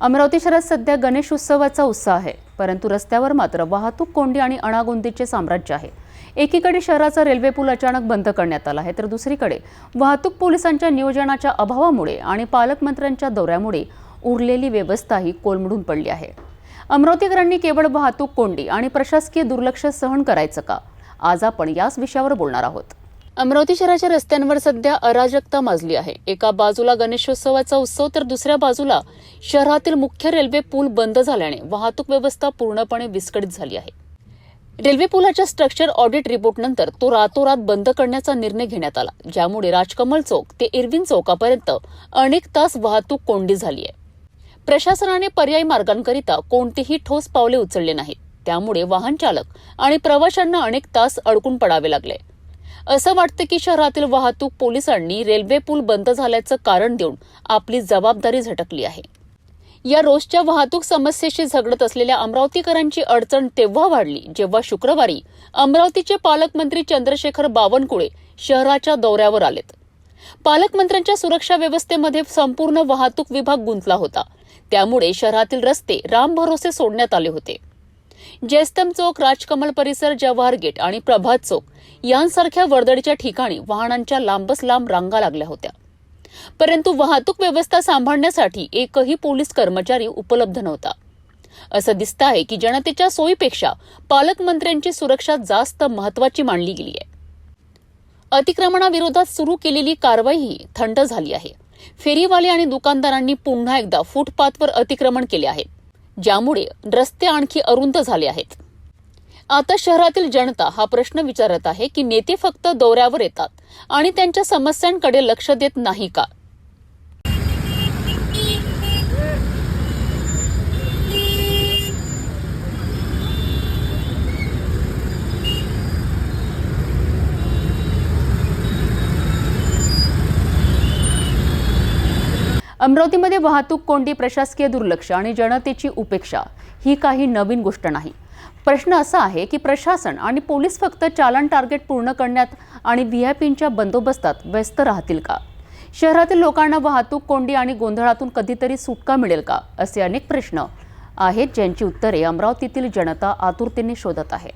अमरावती शहरात सध्या गणेश उत्सवाचा उत्साह आहे परंतु रस्त्यावर मात्र वाहतूक कोंडी आणि अणागोंदीचे साम्राज्य आहे. एकीकडे शहराचा रेल्वे पूल अचानक बंद करण्यात आला आहे तर दुसरीकडे वाहतूक पोलिसांच्या नियोजनाच्या अभावामुळे आणि पालकमंत्र्यांच्या दौऱ्यामुळे उरलेली व्यवस्थाही कोलमडून पडली आहे. अमरावतीकरांनी केवळ वाहतूक कोंडी आणि प्रशासकीय दुर्लक्ष सहन करायचं का? आज आपण याच विषयावर बोलणार आहोत. अमरावती शहराच्या रस्त्यांवर सध्या अराजकता माजली आहे. एका बाजूला गणेशोत्सवाचा उत्सव तर दुसऱ्या बाजूला शहरातील मुख्य रेल्वे पूल बंद झाल्याने वाहतूक व्यवस्था पूर्णपणे विस्कळीत झाली आहे. रेल्वे पुलाच्या स्ट्रक्चर ऑडिट रिपोर्टनंतर तो रातोरात बंद करण्याचा निर्णय घेण्यात आला ज्यामुळे राजकमल चौक ते इरविन चौकापर्यंत अनेक तास वाहतूक कोंडी झाली आहे. प्रशासनाने पर्यायी मार्गांकरिता कोणतीही ठोस पावले उचलले नाहीत. त्यामुळे वाहन चालक आणि प्रवाशांना अनेक तास अडकून पडावे लागले. असं वाटतं की शहरातील वाहतूक पोलिसांनी रेल्वे पूल बंद झाल्याचं कारण देऊन आपली जबाबदारी झटकली आहे. या रोजच्या वाहतूक समस्येशी झगडत असलेल्या अमरावतीकरांची अडचण तेव्हा वाढली जेव्हा शुक्रवारी अमरावतीचे पालकमंत्री चंद्रशेखर बावनकुळे शहराच्या दौऱ्यावर आलेत. पालकमंत्र्यांच्या सुरक्षा व्यवस्थेमध्ये संपूर्ण वाहतूक विभाग गुंतला होता. त्यामुळे शहरातील रस्ते रामभरोसे सोडण्यात आले होते. जयस्तंभ चौक राजकमल परिसर जवाहर गेट आणि प्रभात चौक यांसारख्या वर्दळीच्या ठिकाणी वाहनांच्या लांबच लांब रांगा लागल्या होत्या. परंतु वाहतूक व्यवस्था सांभाळण्यासाठी एकही पोलीस कर्मचारी उपलब्ध नव्हता. असं दिसतं आहे की जनतेच्या सोयीपेक्षा पालकमंत्र्यांची सुरक्षा जास्त महत्वाची मानली गेली आहे. अतिक्रमणाविरोधात सुरू केलेली कारवाईही थंड झाली आहे. फेरीवाले आणि दुकानदारांनी पुन्हा एकदा फुटपाथवर अतिक्रमण केले आहे. ज्यामुळे रस्ते आणखी अरुंद झाले आहेत. आता शहरातील जनता हा प्रश्न विचारत आहे की नेते फक्त दौऱ्यावर येतात आणि त्यांच्या समस्यांकडे लक्ष देत नाही का? अमरावतीमध्ये वाहतूक कोंडी प्रशासकीय दुर्लक्ष आणि जनतेची उपेक्षा ही काही नवीन गोष्ट नाही. प्रश्न असा आहे की प्रशासन आणि पोलीस फक्त चालन टार्गेट पूर्ण करण्यात आणि व्ही आय पींच्या बंदोबस्तात व्यस्त राहतील का? शहरातील लोकांना वाहतूक कोंडी आणि गोंधळातून कधीतरी सुटका मिळेल का? असे अनेक प्रश्न आहेत ज्यांची उत्तरे अमरावतीतील जनता आतुरतेने शोधत आहे.